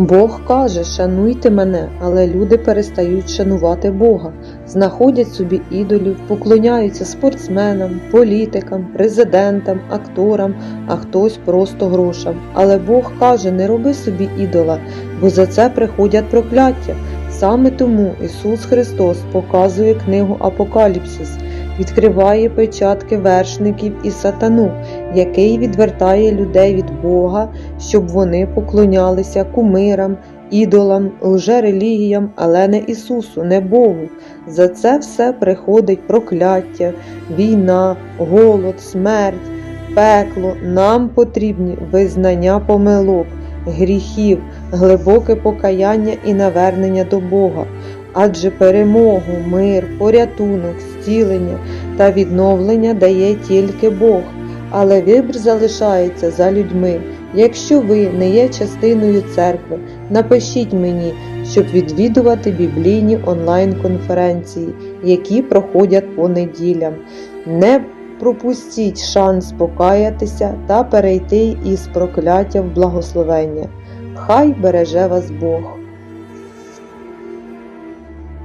Бог каже, шануйте мене, але люди перестають шанувати Бога, знаходять собі ідолів, поклоняються спортсменам, політикам, президентам, акторам, а хтось просто грошам. Але Бог каже, не роби собі ідола, бо за це приходять прокляття. Саме тому Ісус Христос показує книгу Апокаліпсис, відкриває печатки вершників і сатану, який відвертає людей від Бога, щоб вони поклонялися кумирам, ідолам, лжерелігіям, але не Ісусу, не Богу. За це все приходить прокляття, війна, голод, смерть, пекло. Нам потрібні визнання помилок, гріхів, глибоке покаяння і навернення до Бога. Адже перемогу, мир, порятунок, зцілення та відновлення дає тільки Бог але вибір залишається за людьми. Якщо ви не є частиною церкви, напишіть мені, щоб відвідувати біблійні онлайн-конференції, які проходять по неділям. Не пропустіть шанс покаятися та перейти із прокляття в благословення. Хай береже вас Бог!